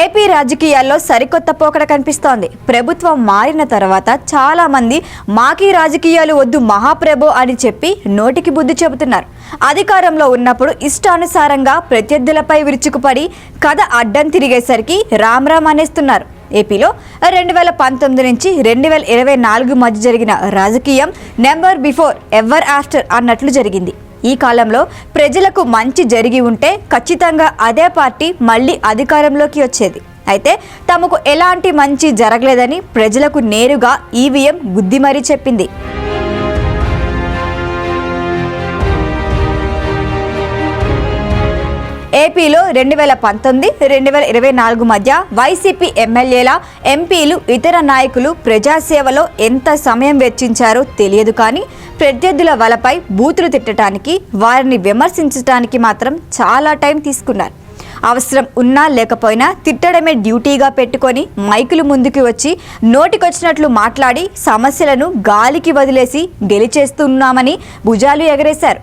AP రాజకీయాల్లో సరికొత్త పోకడ కనిపిస్తోంది. ప్రభుత్వం మారిన తర్వాత చాలా మంది మాకీ రాజకీయాలు వద్దు మహాప్రభు అని చెప్పి నోటికి బుద్ధి చెబుతున్నారు. అధికారంలో ఉన్నప్పుడు ఇష్టానుసారంగా ప్రత్యర్థులపై విరుచుకుపడి కథ అడ్డం తిరిగేసరికి రామ్ రామ్ అనేస్తున్నారు. ఏపీలో రెండు వేల పంతొమ్మిది నుంచి రెండు వేల ఇరవై నాలుగు మధ్య జరిగిన రాజకీయం నెంబర్ బిఫోర్ ఎవర్ ఆఫ్టర్ అన్నట్లు జరిగింది. ఈ కాలంలో ప్రజలకు మంచి జరిగి ఉంటే ఖచ్చితంగా అదే పార్టీ మళ్ళీ అధికారంలోకి వచ్చేది. అయితే తమకు ఎలాంటి మంచి జరగలేదని ప్రజలకు నేరుగా ఈవీఎం బుద్ధి మరీ చెప్పింది. ఏపీలో రెండు వేల పంతొమ్మిది రెండు వేల ఇరవై నాలుగు మధ్య వైసీపీ ఎమ్మెల్యేల ఎంపీలు ఇతర నాయకులు ప్రజాసేవలో ఎంత సమయం వెచ్చించారో తెలియదు కానీ ప్రత్యర్థుల వలపై బూతులు తిట్టడానికి వారిని విమర్శించడానికి మాత్రం చాలా టైం తీసుకున్నారు. అవసరం ఉన్నా లేకపోయినా తిట్టడమే డ్యూటీగా పెట్టుకొని మైకులు ముందుకు వచ్చి నోటికొచ్చినట్లు మాట్లాడి సమస్యలను గాలికి వదిలేసి గెలిచేస్తున్నామని భుజాలు ఎగరేశారు.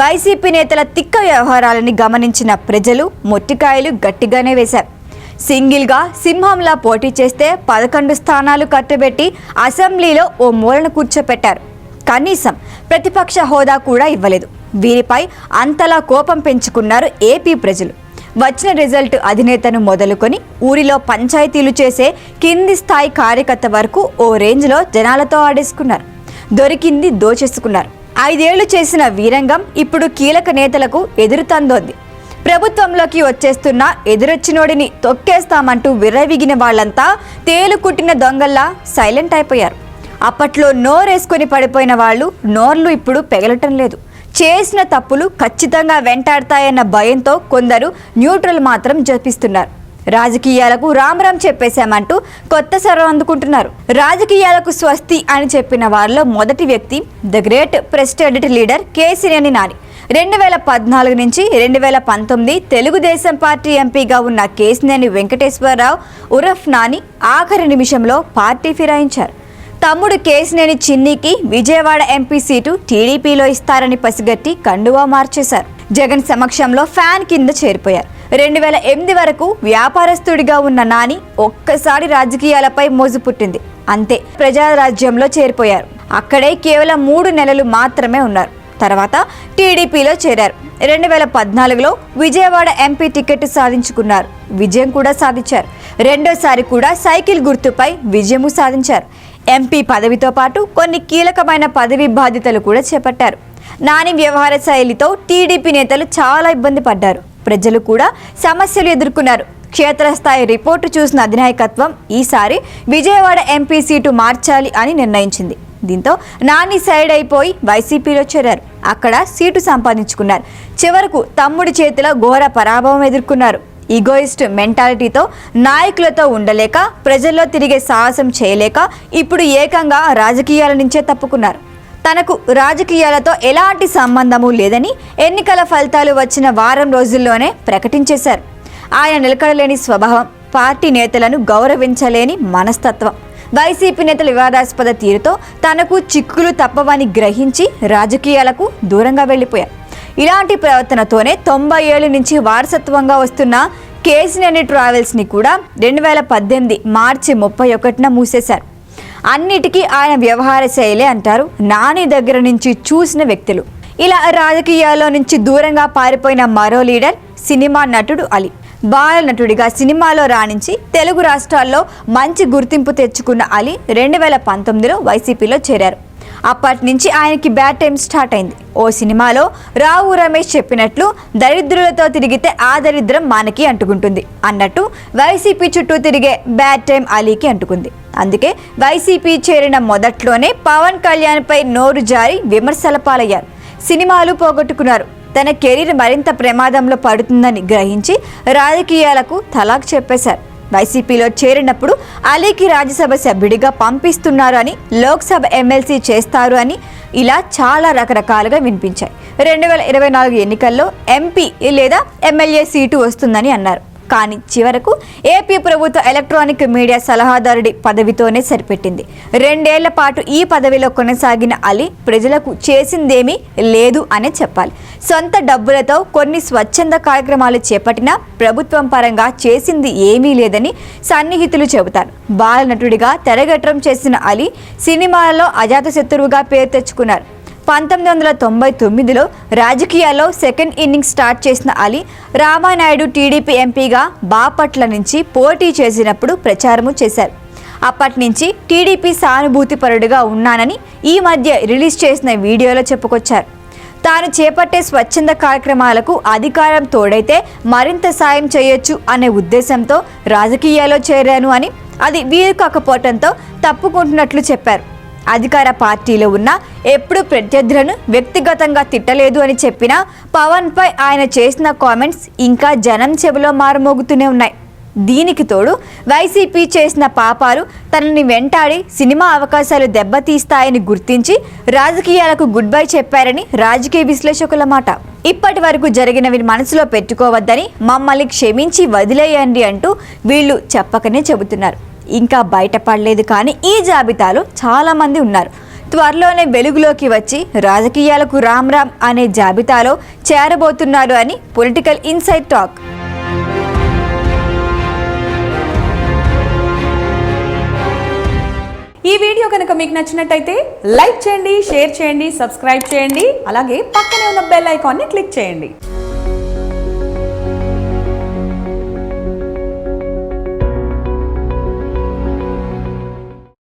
వైసీపీ నేతల తిక్క వ్యవహారాలని గమనించిన ప్రజలు మొట్టికాయలు గట్టిగానే వేశారు. సింగిల్గా సింహంలా పోటీ చేస్తే పదకొండు స్థానాలు కట్టబెట్టి అసెంబ్లీలో ఓ మూలన కూర్చోపెట్టారు. కనీసం ప్రతిపక్ష హోదా కూడా ఇవ్వలేదు. వీరిపై అంతలా కోపం పెంచుకున్నారు ఏపీ ప్రజలు. వచ్చిన రిజల్ట్ అధినేతను మొదలుకొని ఊరిలో పంచాయతీలు చేసే కింది స్థాయి కార్యకర్త వరకు ఓ రేంజ్లో జనాలతో ఆడేసుకున్నారు. దొరికింది దోచేసుకున్నారు. ఐదేళ్ళు చేసిన వీరంగం ఇప్పుడు కీలక నేతలకు ఎదురుతందోంది. ప్రభుత్వంలోకి వచ్చేస్తున్న ఎదురొచ్చినోడిని తొక్కేస్తామంటూ విర్రవిగిన వాళ్ళంతా తేలు కుట్టిన దొంగల్లా సైలెంట్ అయిపోయారు. అప్పట్లో నోరేసుకొని పడిపోయిన వాళ్ళు నోర్లు ఇప్పుడు పెగలటం లేదు. చేసిన తప్పులు ఖచ్చితంగా వెంటాడతాయన్న భయంతో కొందరు న్యూట్రల్ మాత్రం జపిస్తున్నారు. రాజకీయాలకు రామరాం చెప్పేశామంటూ కొత్త సరం అందుకుంటున్నారు. రాజకీయాలకు స్వస్తి అని చెప్పిన వారిలో మొదటి వ్యక్తి the great ప్రెస్టెడ్ leader Kesineni Nani. రెండు వేల పద్నాలుగు నుంచి రెండు వేల పంతొమ్మిది తెలుగుదేశం పార్టీ ఎంపీగా ఉన్న కేసినేని వెంకటేశ్వరరావు ఉరఫ్ నాని ఆఖరి నిమిషంలో పార్టీ ఫిరాయించారు. తమ్ముడు కేసినేని చిన్నికి విజయవాడ ఎంపీ సీటు టీడీపీలో ఇస్తారని పసిగట్టి కండువా మార్చేశారు. జగన్ సమక్షంలో ఫ్యాన్ కింద చేరిపోయారు. రెండు వేల ఎనిమిది వరకు వ్యాపారస్తుడిగా ఉన్న నాని ఒక్కసారి రాజకీయాలపై మోజు పుట్టింది. అంతే ప్రజారాజ్యంలో చేరిపోయారు. అక్కడే కేవలం మూడు నెలలు మాత్రమే ఉన్నారు. తర్వాత టీడీపీలో చేరారు. రెండు వేల పద్నాలుగులో విజయవాడ ఎంపీ టికెట్ సాధించుకున్నారు. విజయం కూడా సాధించారు. రెండోసారి కూడా సైకిల్ గుర్తుపై విజయము సాధించారు. ఎంపీ పదవితో పాటు కొన్ని కీలకమైన పదవి బాధ్యతలు కూడా చేపట్టారు. నాని వ్యవహార శైలితో టీడీపీ నేతలు చాలా ఇబ్బంది పడ్డారు. ప్రజలు కూడా సమస్యలు ఎదుర్కొన్నారు. క్షేత్రస్థాయి రిపోర్టు చూసిన అధినాయకత్వం ఈసారి విజయవాడ ఎంపీ సీటు మార్చాలి అని నిర్ణయించింది. దీంతో నాని సైడ్ అయిపోయి వైసీపీలో చేరారు. అక్కడ సీటు సంపాదించుకున్నారు. చివరకు తమ్ముడి చేతిలో ఘోర పరాభవం ఎదుర్కొన్నారు. ఈగోయిస్ట్ మెంటాలిటీతో నాయకులతో ఉండలేక ప్రజల్లో తిరిగే సాహసం చేయలేక ఇప్పుడు ఏకంగా రాజకీయాల నుంచే తప్పుకున్నారు. తనకు రాజకీయాలతో ఎలాంటి సంబంధము లేదని ఎన్నికల ఫలితాలు వచ్చిన వారం రోజుల్లోనే ప్రకటించేశారు. ఆయన నిలకడలేని స్వభావం పార్టీ నేతలను గౌరవించలేని మనస్తత్వం. వైసీపీ నేతల వివాదాస్పద తీరుతో తనకు చిక్కులు తప్పవని గ్రహించి రాజకీయాలకు దూరంగా వెళ్ళిపోయారు. ఇలాంటి ప్రవర్తనతోనే తొంభై ఏళ్ళ నుంచి వారసత్వంగా వస్తున్న కేసినేని ట్రావెల్స్ని కూడా రెండు వేల పద్దెనిమిది మార్చి ముప్పై ఒకటిన మూసేశారు. అన్నిటికీ ఆయన వ్యవహార శైలే అంటారు. నాని దగ్గర నుంచి చూసిన వ్యక్తులు. ఇలా రాజకీయాల్లో నుంచి దూరంగా పారిపోయిన మరో లీడర్ సినిమా నటుడు అలీ. బాల నటుడిగా సినిమాలో రాణించి తెలుగు రాష్ట్రాల్లో మంచి గుర్తింపు తెచ్చుకున్న అలీ రెండు వేల పంతొమ్మిదిలో వైసీపీలో చేరారు. అప్పటి నుంచి ఆయనకి బ్యాడ్ టైం స్టార్ట్ అయింది. ఓ సినిమాలో రావు రమేష్ చెప్పినట్లు దరిద్రులతో తిరిగితే ఆ దరిద్రం మనకి అంటుకుంటుంది అన్నట్టు వైసీపీ చుట్టూ తిరిగే బ్యాడ్ టైం అలీకి అంటుకుంది. అందుకే వైసీపీ చేరిన మొదట్లోనే పవన్ కళ్యాణ్పై నోరు జారి విమర్శల పాలయ్యారు సినిమాలు పోగొట్టుకున్నారు. తన కెరీర్ మరింత ప్రమాదంలో పడుతుందని గ్రహించి రాజకీయాలకు తలాక్ చెప్పేశారు. వైసీపీలో చేరినప్పుడు అలీకి రాజ్యసభ సభ్యుడిగా పంపిస్తున్నారు అని లోక్సభ ఎమ్మెల్సీ చేస్తారు అని ఇలా చాలా రకరకాలుగా వినిపించాయి. రెండు వేల ఇరవై నాలుగు ఎన్నికల్లో ఎంపీ లేదా ఎమ్మెల్యే సీటు వస్తుందని అన్నారు. కానీ చివరకు ఏపీ ప్రభుత్వ ఎలక్ట్రానిక్ మీడియా సలహాదారుడి పదవితోనే సరిపెట్టింది. రెండేళ్ళ పాటు ఈ పదవిలో కొనసాగిన అలీ ప్రజలకు చేసిందేమీ లేదు అనే చెప్పాలి. సొంత డబ్బులతో కొన్ని స్వచ్ఛంద కార్యక్రమాలు చేపట్టినా ప్రభుత్వం పరంగా చేసింది ఏమీ లేదని సన్నిహితులు చెబుతారు. బాలనటుడిగా తెరగట్రం చేసిన అలీ సినిమాలలో అజాతశత్రువుగా పేరు తెచ్చుకున్నారు. పంతొమ్మిది వందల తొంభై తొమ్మిదిలో రాజకీయాల్లో సెకండ్ ఇన్నింగ్స్ స్టార్ట్ చేసిన అలీ రామానాయుడు టీడీపీ ఎంపీగా బాపట్ల నుంచి పోటీ చేసినప్పుడు ప్రచారము చేశారు. అప్పటి నుంచి టీడీపీ సానుభూతిపరుడుగా ఉన్నానని ఈ మధ్య రిలీజ్ చేసిన వీడియోలో చెప్పుకొచ్చారు. తాను చేపట్టే స్వచ్ఛంద కార్యక్రమాలకు అధికారం తోడైతే మరింత సాయం చేయొచ్చు అనే ఉద్దేశంతో రాజకీయాల్లో చేరాను అని అది వీలు కాకపోవటంతో తప్పుకుంటున్నట్లు చెప్పారు. అధికార పార్టీలో ఉన్న ఎప్పుడు ప్రత్యర్థులను వ్యక్తిగతంగా తిట్టలేదు అని చెప్పిన పవన్పై ఆయన చేసిన కామెంట్స్ ఇంకా జనం చెవిలో మారుమోగుతూనే ఉన్నాయి. దీనికి తోడు వైసీపీ చేసిన పాపాలు తనని వెంటాడి సినిమా అవకాశాలు దెబ్బతీస్తాయని గుర్తించి రాజకీయాలకు గుడ్ బై చెప్పారని రాజకీయ విశ్లేషకుల మాట. ఇప్పటి వరకు జరిగినవి మనసులో పెట్టుకోవద్దని మమ్మల్ని క్షమించి వదిలేయండి అంటూ వీళ్ళు చెప్పకనే చెబుతున్నారు. ఇంకా బయటపడలేదు కానీ ఈ జాబితాలో చాలామంది ఉన్నారు. త్వరలోనే వెలుగులోకి వచ్చి రాజకీయాలకు రామ్ రామ్ అనే జాబితాలో చేరబోతున్నారు అని పొలిటికల్ ఇన్సైట్ టాక్. ఈ వీడియో కనుక మీకు నచ్చినట్టయితే లైక్ చేయండి షేర్ చేయండి సబ్స్క్రైబ్ చేయండి అలాగే పక్కనే ఉన్న బెల్ ఐకాన్ని క్లిక్ చేయండి.